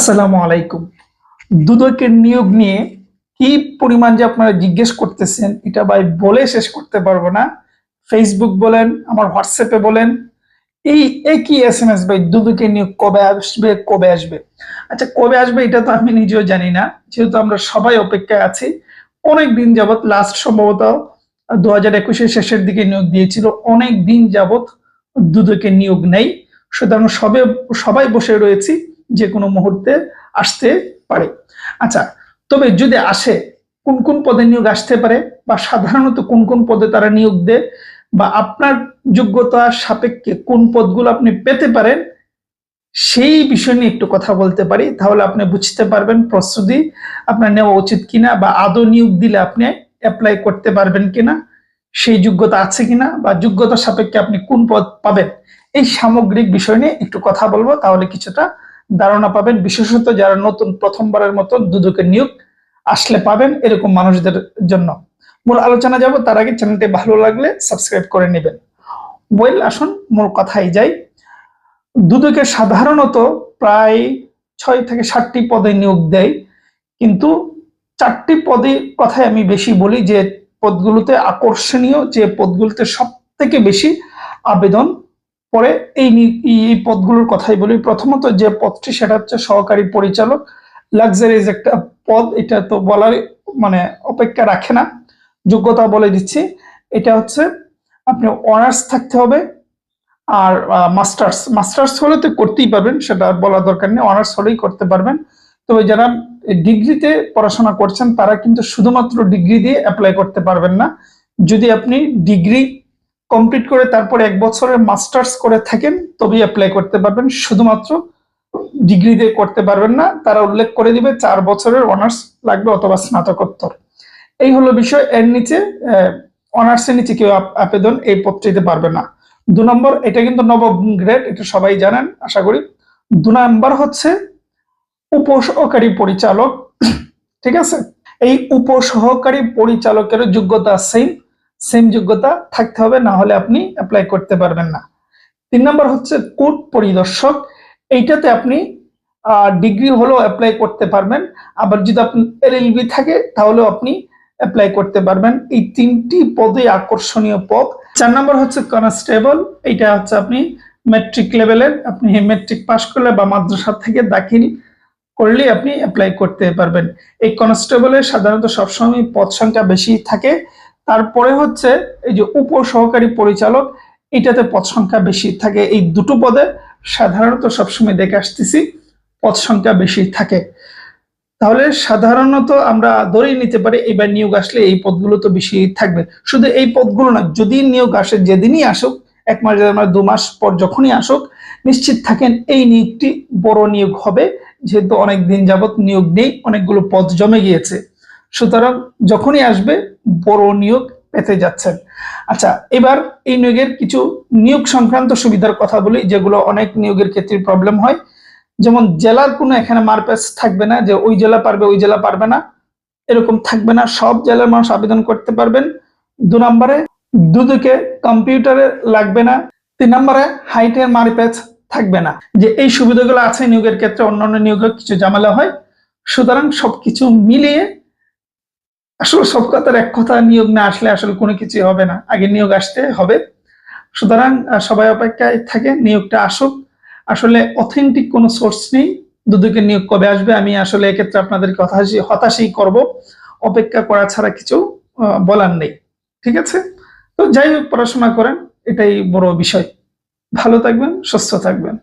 আসসালামু আলাইকুম। দুদকের নিয়োগ নিয়ে কি পরিমাণ যে আপনারা জিজ্ঞেস করতেছেন, এটা ভাই বলে শেষ করতে পারব না। ফেসবুক বলেন, আমার হোয়াটসঅ্যাপে বলেন। এই একই এস এম এস ভাই দুদকের নিয়োগ কবে আসবে কবে আসবে? আচ্ছা কবে আসবে এটা তো আমি নিজেও জানি না, যেহেতু আমরা সবাই অপেক্ষায় আছি। অনেক দিন যাবৎ লাস্ট সম্ভবত দু হাজার একুশের শেষের দিকে নিয়োগ দিয়েছিল, অনেক দিন যাবৎ দুদকের নিয়োগ নেই। সুতরাং সবে, সবাই বসে রয়েছি। যে কোনো মুহূর্তে আসতে পারে। আচ্ছা তবে যদি আসে, কোন কোন পদে নিয়োগ আসতে পারে বা সাধারণত কোন কোন পদে তারা নিয়োগ দেয় বা আপনার যোগ্যতার সাপেক্ষে কোন পদগুলো আপনি পেতে পারেন, সেই বিষয় নিয়ে একটু কথা বলতে পারি। তাহলে আপনি বুঝতে পারবেন প্রস্তুতি আপনার নেওয়া উচিত কিনা বা আদৌ নিয়োগ দিলে আপনি অ্যাপ্লাই করতে পারবেন কিনা, সেই যোগ্যতা আছে কিনা বা যোগ্যতা সাপেক্ষে আপনি কোন পদ পাবেন, এই সামগ্রিক বিষয় নিয়ে একটু কথা বলব। তাহলে কিছুটা ধারণা পাবেন, বিশেষত যারা নতুন প্রথমবারের মতো দুদকের নিয়োগ আসলে পাবেন এরকম মানুষদের জন্য। মূল আলোচনা যাব, তার আগে চ্যানেলটি ভালো লাগলে সাবস্ক্রাইব করে নেবেন। ওয়েল আসুন, মূল কথাই যাই। দুদকে সাধারণত প্রায় ছয় থেকে ষাটটি পদে নিয়োগ দেয়, কিন্তু চারটি পদে কথাই আমি বেশি বলি যে পদগুলোতে আকর্ষণীয়, যে পদগুলোতে সব থেকে বেশি আবেদন পরে এই এই পদগুলোর কথাই বলি। প্রথমত যে পদটি, সেটা হচ্ছে সহকারী পরিচালক। লাক্সারিজ একটা পদ, এটা তো বলার মানে অপেক্ষা রাখে না। যোগ্যতা বলে দিচ্ছি। এটা হচ্ছে আপনি অনার্স থাকতে হবে আর মাস্টার্স মাস্টার্স হলে তো করতেই পারবেন, সেটা বলার দরকার নেই। অনার্স হলেই করতে পারবেন। তবে যারা ডিগ্রিতে পড়াশোনা করছেন, তারা কিন্তু শুধুমাত্র ডিগ্রি দিয়ে অ্যাপ্লাই করতে পারবেন না। যদি আপনি ডিগ্রি কমপ্লিট করে তারপর এক বছরের মাস্টার্স করে থাকেন, তবেই অ্যাপ্লাই করতে পারবেন। শুধুমাত্র ডিগ্রি দিয়ে করতে পারবেন না, তারা উল্লেখ করে দিবে চার বছরের অনার্স লাগবে অথবা স্নাতকোত্তর। এই হলো বিষয়। এর নিচে অনার্সের নিচে কেউ আবেদন এই পত্রিতে পারবে না। দু নম্বর, এটা কিন্তু নবম গ্রেড এটা সবাই জানেন, আশা করি। দু নম্বর হচ্ছে উপসহকারী পরিচালক। ঠিক আছে? এই উপসহকারী পরিচালকের যোগ্যতা সেম সেম যোগ্যতা থাকতে হবে, না হলে আপনি অ্যাপ্লাই করতে পারবেন না। তিন নম্বর হচ্ছে কোর্ট পরিদর্শক। এইটাতে আপনি ডিগ্রি হলেও অ্যাপ্লাই করতে পারবেন। আবার যদি আপনি এলএলবি থাকে, তাহলেও আপনি অ্যাপ্লাই করতে পারবেন। এই তিনটি পদে আকর্ষণীয় পদ। চার নম্বর হচ্ছে কনস্টেবল এইটা হচ্ছে আপনি ম্যাট্রিক লেভেলের আপনি ম্যাট্রিক পাশ করলে বা মাদ্রাসা থেকে দাখিল করলে আপনি অ্যাপ্লাই করতে পারবেন। এই কনস্টেবলের সাধারণত সবসময় পদ সংখ্যা বেশি থাকে। তারপরে হচ্ছে এই যে উপসহকারী পরিচালক, এটাতে পদ সংখ্যা বেশি থাকে এই দুটো পদে। সাধারণত সবসময় দেখে আসতেছি পদ সংখ্যা বেশি থাকে। তাহলে সাধারণত আমরা ধরেই নিতে পারি এবার নিয়োগ আসলে এই পদগুলো তো বেশি থাকবে। শুধু এই পদগুলো না, যদি নিয়োগ আসে, যেদিনই আসুক, এক মাস মাস, দু মাস পর যখনই আসুক, নিশ্চিত থাকেন এই নিয়োগটি বড় নিয়োগ হবে। যেহেতু অনেক দিন যাবত নিয়োগ নেই, অনেকগুলো পদ জমে গিয়েছে। সুতরাং যখনই আসবে, বড় নিয়োগ পেতে যাচ্ছেন। আচ্ছা এবার এই নিয়োগের কিছু নিয়োগ সংক্রান্ত সুবিধার কথা বলি, যেগুলো অনেক নিয়োগের ক্ষেত্রে প্রবলেম হয়। যেমন জেলার কোনো এখানে মারপ্যাচ থাকবে না যে ওই জেলা পারবে, ওই জেলা পারবে না। এরকম থাকবে না, সব জেলার মানুষ আবেদন করতে পারবেন। দু নম্বরে, দুদিকে কম্পিউটারে লাগবে না। তিন নম্বরে, হাইটের মারপ্যাচ থাকবে না। যে এই সুবিধাগুলো আছে নিয়োগের ক্ষেত্রে, অন্যান্য নিয়োগের কিছু ঝামেলা হয়। সুতরাং সবকিছু মিলিয়ে আসলে সব কথার এক কথা, নিয়োগ না আসলে আসলে কোনো কিছু হবে না। আগে নিয়োগ আসতে হবে। সুতরাং সবাই অপেক্ষায় থাকে নিয়োগটা আসুক। আসলে অথেন্টিক কোনো সোর্স নেই। দুদকের নিয়োগ কবে আসবে আমি আসলে এক্ষেত্রে আপনাদেরকে হতাশই হতাশই করব। অপেক্ষা করা ছাড়া কিছু বলার নেই। ঠিক আছে? তো যাই হোক, পড়াশোনা করেন, এটাই বড় বিষয়। ভালো থাকবেন, সুস্থ থাকবেন।